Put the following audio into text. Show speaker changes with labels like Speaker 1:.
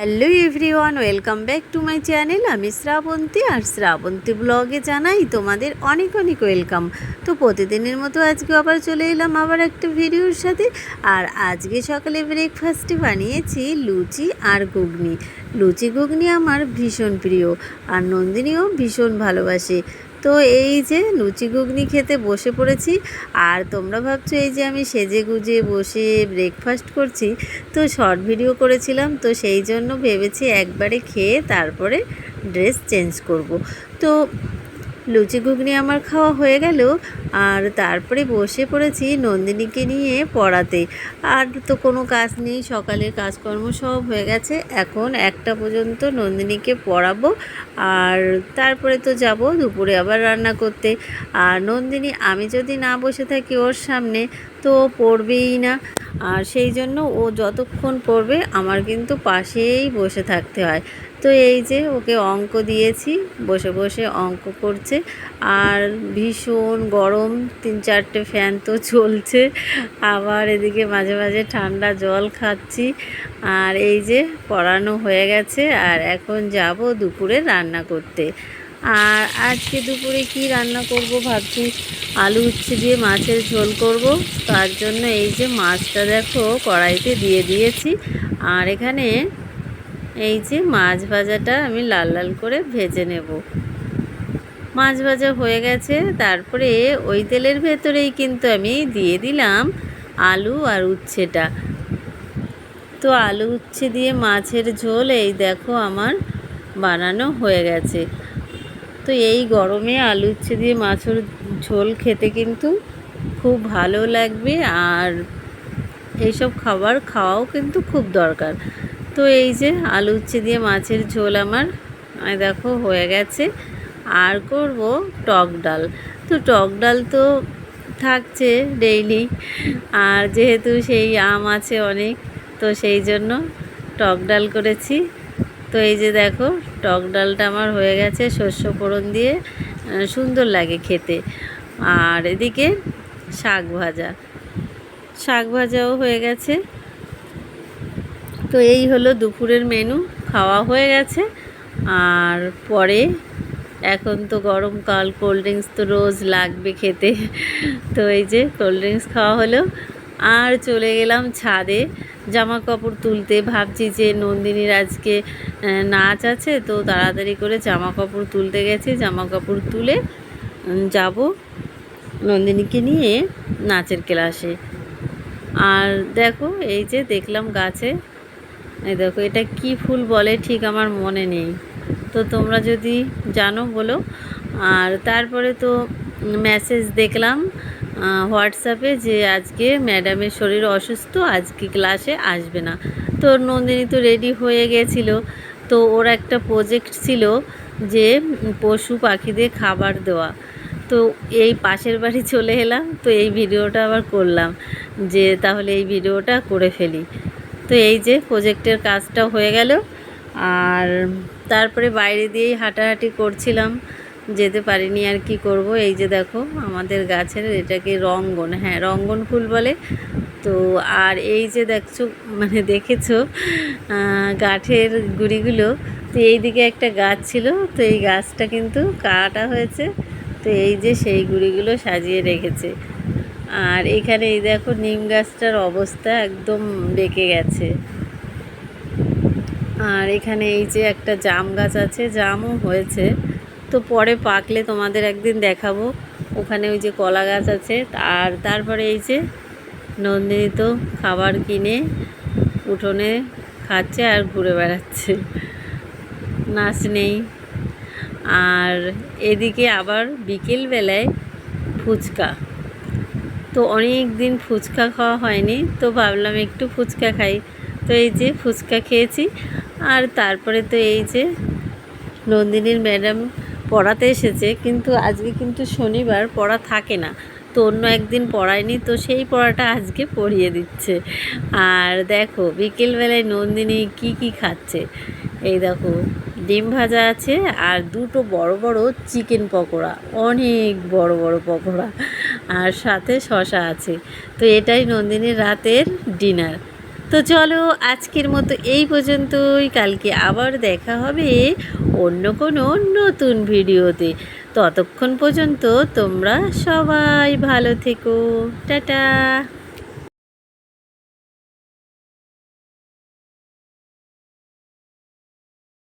Speaker 1: Hello everyone, welcome back to my channel. আমি শ্রাবন্তী আর শ্রাবন্তী ব্লগে জানাই তোমাদের অনেক অনেক ওয়েলকাম। তো প্রতিদিনের মতো আজকে আবার চলে এলাম আবার একটা ভিডিওর সাথে। আর আজকে সকালে ব্রেকফাস্টে বানিয়েছি লুচি আর ঘুগনি। লুচি ঘুগনি আমার ভীষণ প্রিয় আর নন্দিনীও ভীষণ ভালোবাসে। তো এই যে লুচি ঘুগনি খেতে বসে পড়েছি, আর তোমরা ভাবছ এই যে আমি সেজে গুজে বসে ব্রেকফাস্ট করছি, তো শর্ট ভিডিও করেছিলাম, তো সেই জন্য ভেবেছি একবারে খেয়ে তারপরে ড্রেস চেঞ্জ করব। তো লুচি ঘুগনি আমার খাওয়া হয়ে গেল আর তারপরে বসে পড়েছি নন্দিনীকে নিয়ে পড়াতে। আর তো কোনো কাজ নেই, সকালের কাজকর্ম সব হয়ে গেছে। এখন একটা পর্যন্ত নন্দিনীকে পড়াবো আর তারপরে তো যাব দুপুরে আবার রান্না করতে। আর নন্দিনী, আমি যদি না বসে থাকি ওর সামনে, তো পড়বেই না। আর সেই জন্য ও যতক্ষণ পড়বে, আমার কিন্তু পাশেই বসে থাকতে হয়। তো এই যে ওকে অঙ্ক দিয়েছি, বসে বসে অঙ্ক করছে। আর ভীষণ গরম তিন চারটে ফ্যান তো চলছে। আবার এদিকে মাঝে মাঝে ঠান্ডা জল খাচ্ছি। আর এই যে পড়ানো হয়ে গেছে, আর এখন যাব দুপুরে রান্না করতে। আর আজকে দুপুরে কি রান্না করব ভাবছি, আলু উচ্ছে দিয়ে মাছের ঝোল করব। তার জন্য এই যে মাছটা দেখো, কড়াইতে দিয়ে দিয়েছি। আর এখানে এই যে মাছ ভাজাটা আমি লাল লাল করে ভেজে নেব। মাছ ভাজা হয়ে গেছে। তারপরে ওই তেলের ভেতরেই কিন্তু আমি দিয়ে দিলাম আলু আর উচ্ছেটা। তো আলু উচ্ছে দিয়ে মাছের ঝোল এই দেখো আমার বানানো হয়ে গেছে। তো এই গরমে আলু উচ্ছে দিয়ে মাছের ঝোল খেতে কিন্তু খুব ভালো লাগবে আর এইসব খাবার খাওয়াও কিন্তু খুব দরকার। তো এই যে আলু উচ্ছে দিয়ে মাছের ঝোল আমার দেখো হয়ে গেছে। আর করব টক ডাল। তো টক ডাল তো থাকছে ডেইলি আর যেহেতু সেই আম আছে অনেক, তো সেই জন্য টক ডাল করেছি। তো এই যে দেখো, টক ডালটা আমার হয়ে গেছে শস্য ফোড়ন দিয়ে সুন্দর লাগে খেতে। আর এদিকে শাক ভাজা। শাক ভাজাও হয়ে গেছে। তো এই হলো দুপুরের মেনু খাওয়া হয়ে গেছে। আর পরে এখন তো গরমকাল কোল্ড ড্রিঙ্কস তো রোজ লাগবে খেতে। তো এই যে কোল্ড ড্রিঙ্কস খাওয়া হলো। আর চলে গেলাম ছাদে জামা কাপড় তুলতে। ভাবছি যে নন্দিনীর আজকে নাচ আছে, তো তাড়াতাড়ি করে জামা কাপড় তুলতে গেছি। জামা কাপড় তুলে যাব নন্দিনীকে নিয়ে নাচের ক্লাসে। আর দেখো, এই যে দেখলাম গাছে। এই দেখো, এটা কি ফুল বলে ঠিক আমার মনে নেই। তো তোমরা যদি জানো বলো। আর তারপরে তো মেসেজ দেখলাম হোয়াটসঅ্যাপে যে আজকে ম্যাডামের শরীর অসুস্থ, আজকে ক্লাসে আসবে না। তো নন্দিনী তো রেডি হয়ে গেছিল। তো ওর একটা প্রজেক্ট ছিল যে পশু পাখিদের খাবার দেওয়া। তো এই পাশের বাড়ি চলে এলাম, তো এই ভিডিওটা আবার করলাম যে তাহলে এই ভিডিওটা করে ফেলি। তো এই যে প্রজেক্টের কাজটা হয়ে গেল। আর তারপরে বাইরে দিয়েই হাঁটাহাঁটি করছিলাম, যেতে পারিনি আর কি করব। এই যে দেখো, আমাদের গাছের এটাকে রঙ্গন হ্যাঁ রঙ্গন ফুল বলে। তো আর এই যে দেখছ মানে দেখেছ গাঠের গুড়িগুলো, তো এই দিকে একটা গাছ ছিল, তো এই গাছটা কিন্তু কাটা হয়েছে। তো এই যে সেই গুড়িগুলো সাজিয়ে রেখেছে। আর এখানে এই দেখো, নিম গাছটার অবস্থা একদম বেঁকে গেছে। আর এখানে এই যে একটা জাম গাছ আছে, জামও হয়েছে। তো পরে পাকলে তোমাদের একদিন দেখাবো। ওখানে ওই যে কলা গাছ আছে, আর তারপরে এই যে নন্দিনী তো খাবার কিনে, উঠোনে খাচ্ছে আর ঘুরে বেড়াচ্ছে। নাচ নেই। আর এদিকে আবার বিকেলবেলায় ফুচকা। তো অনেক দিন ফুচকা খাওয়া হয়নি, তো ভাবলাম একটু ফুচকা খাই। তো এই যে ফুচকা খেয়েছি। আর তারপরে তো এই যে নন্দিনীর ম্যাডাম পড়াতে এসেছে, কিন্তু আজকে কিন্তু শনিবার পড়া থাকে না। তো অন্য একদিন পড়ায়নি, তো সেই পড়াটা আজকে পড়িয়ে দিচ্ছে। আর দেখো, বিকেলবেলায় নন্দিনী কি কি খাচ্ছে। এই দেখো, ডিম ভাজা আছে আর দুটো বড় বড় চিকেন পকোড়া, অনেক বড় বড় পকোড়া। আর সাথে শশা আছে। তো এটাই নন্দিনীর রাতের ডিনার। তো চলো আজকের মতো এই পর্যন্তই। কালকে আবার দেখা হবে অন্য কোনো নতুন ভিডিওতে। ততক্ষণ পর্যন্ত তোমরা সবাই ভালো থেকো। টাটা।